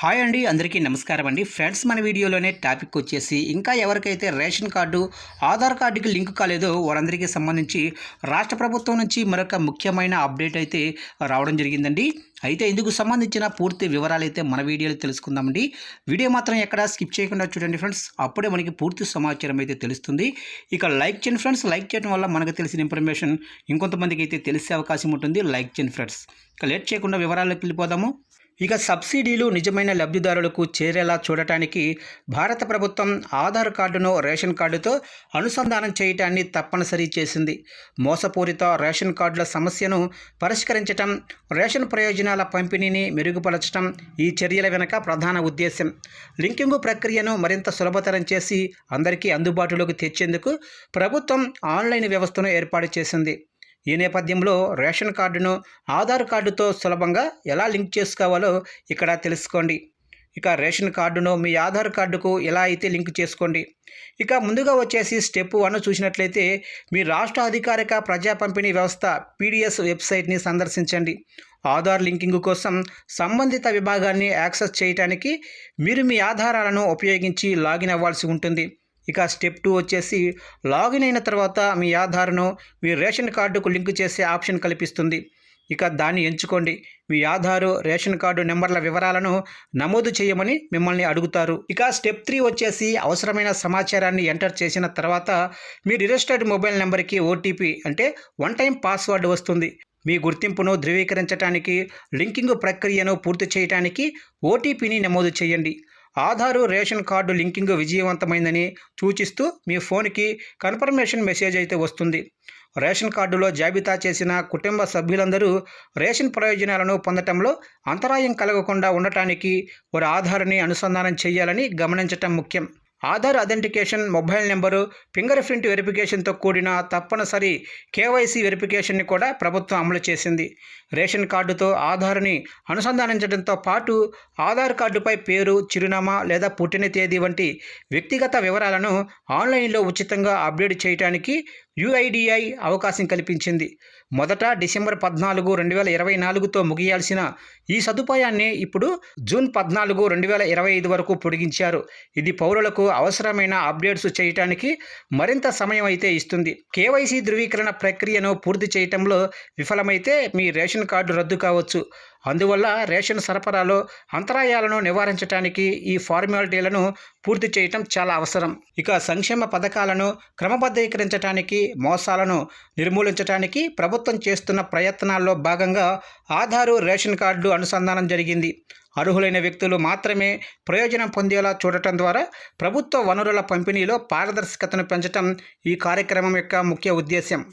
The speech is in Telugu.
హాయ్ అండి అందరికీ నమస్కారం అండి. ఫ్రెండ్స్ మన వీడియోలోనే టాపిక్ వచ్చేసి ఇంకా ఎవరికైతే రేషన్ కార్డు ఆధార్ కార్డుకి లింక్ కాలేదో వారందరికీ సంబంధించి రాష్ట్ర ప్రభుత్వం నుంచి మరొక ముఖ్యమైన అప్డేట్ అయితే రావడం జరిగిందండి. అయితే ఇందుకు సంబంధించిన పూర్తి వివరాలు అయితే మన వీడియోలో తెలుసుకుందామండి. వీడియో మాత్రం ఎక్కడ స్కిప్ చేయకుండా చూడండి ఫ్రెండ్స్. అప్పుడే మనకి పూర్తి సమాచారం అయితే తెలుస్తుంది. ఇక లైక్ చేయండి ఫ్రెండ్స్. లైక్ చేయడం వల్ల మనకు తెలిసిన ఇన్ఫర్మేషన్ ఇంకొంతమందికి అయితే తెలిసే అవకాశం ఉంటుంది. లైక్ చేయండి ఫ్రెండ్స్. ఇక లేట్ చేయకుండా వివరాల్లోకి వెళ్ళిపోదాము. ఇక సబ్సిడీలు నిజమైన లబ్ధిదారులకు చేరేలా చూడటానికి భారత ప్రభుత్వం ఆధార్ కార్డును రేషన్ కార్డుతో అనుసంధానం చేయటాన్ని తప్పనిసరి చేసింది. మోసపూరిత రేషన్ కార్డుల సమస్యను పరిష్కరించటం రేషన్ ప్రయోజనాల పంపిణీని మెరుగుపరచడం ఈ చర్యల వెనుక ప్రధాన ఉద్దేశం లింకింగ్ ప్రక్రియను మరింత సులభతరం చేసి అందరికీ అందుబాటులోకి తెచ్చేందుకు ప్రభుత్వం ఆన్లైన్ వ్యవస్థను ఏర్పాటు చేసింది. ఈ నేపథ్యంలో రేషన్ కార్డును ఆధార్ కార్డుతో సులభంగా ఎలా లింక్ చేసుకోవాలో ఇక్కడ తెలుసుకోండి. ఇక రేషన్ కార్డును మీ ఆధార్ కార్డుకు ఎలా అయితే లింక్ చేసుకోండి. ఇక ముందుగా వచ్చేసి స్టెప్ వన్ చూసినట్లయితే మీ రాష్ట్ర అధికారిక ప్రజా పంపిణీ వ్యవస్థ పీడిఎస్ వెబ్సైట్ని సందర్శించండి. ఆధార్ లింకింగ్ కోసం సంబంధిత విభాగాన్ని యాక్సెస్ చేయడానికి మీరు మీ ఆధారాలను ఉపయోగించి లాగిన్ అవ్వాల్సి ఉంటుంది. ఇక స్టెప్ టూ వచ్చేసి లాగిన్ అయిన తర్వాత మీ ఆధార్ను మీ రేషన్ కార్డుకు లింక్ చేసే ఆప్షన్ కల్పిస్తుంది. ఇక దాన్ని ఎంచుకోండి. మీ ఆధారు రేషన్ కార్డు నెంబర్ల వివరాలను నమోదు చేయమని మిమ్మల్ని అడుగుతారు. ఇక స్టెప్ త్రీ వచ్చేసి అవసరమైన సమాచారాన్ని ఎంటర్ చేసిన తర్వాత మీ రిజిస్టర్డ్ మొబైల్ నెంబర్కి ఓటీపీ అంటే వన్ టైం పాస్వర్డ్ వస్తుంది. మీ గుర్తింపును ధృవీకరించడానికి లింకింగ్ ప్రక్రియను పూర్తి చేయడానికి ఓటీపీని నమోదు చేయండి. ఆధారు రేషన్ కార్డు లింకింగ్ విజయవంతమైందని సూచిస్తూ మీ ఫోన్కి కన్ఫర్మేషన్ మెసేజ్ అయితే వస్తుంది. రేషన్ కార్డులో జాబితా చేసిన కుటుంబ సభ్యులందరూ రేషన్ ప్రయోజనాలను పొందటంలో అంతరాయం కలగకుండా ఉండటానికి వారి ఆధార్ని అనుసంధానం చేయాలని గమనించటం ముఖ్యం. Aadhaar authentication mobile number finger print వెరిఫికేషన్తో కూడిన తప్పనిసరి కేవైసీ వెరిఫికేషన్ని కూడా ప్రభుత్వం అమలు చేసింది. రేషన్ కార్డుతో ఆధార్ని అనుసంధానించడంతో పాటు ఆధార్ కార్డుపై పేరు చిరునామా లేదా పుట్టిన తేదీ వంటి వ్యక్తిగత వివరాలను ఆన్లైన్లో ఉచితంగా అప్డేట్ చేయడానికి యుఐడిఐ అవకాశం కల్పించింది. మొదట డిసెంబర్ పద్నాలుగు రెండు వేల ఇరవై నాలుగుతో ముగియాల్సిన ఈ సదుపాయాన్ని ఇప్పుడు జూన్ పద్నాలుగు రెండు వేల ఇరవై ఐదు వరకు పొడిగించారు. ఇది పౌరులకు అవసరమైన అప్డేట్స్ చేయడానికి మరింత సమయం అయితే ఇస్తుంది. కేవైసీ ధృవీకరణ ప్రక్రియను పూర్తి చేయటంలో విఫలమైతే మీ రేషన్ కార్డు రద్దు కావచ్చు. అందువల్ల రేషన్ సరఫరాలో అంతరాయాలను నివారించడానికి ఈ ఫార్మాలిటీలను పూర్తి చేయటం చాలా అవసరం. ఇక సంక్షేమ పథకాలను క్రమబద్ధీకరించడానికి మోసాలను నిర్మూలించడానికి ప్రభుత్వం చేస్తున్న ప్రయత్నాల్లో భాగంగా ఆధారు రేషన్ కార్డు అనుసంధానం జరిగింది. అర్హులైన వ్యక్తులు మాత్రమే ప్రయోజనం పొందేలా చూడటం ద్వారా ప్రభుత్వ వనరుల పంపిణీలో పారదర్శకతను పెంచడం ఈ కార్యక్రమం యొక్క ముఖ్య ఉద్దేశ్యం.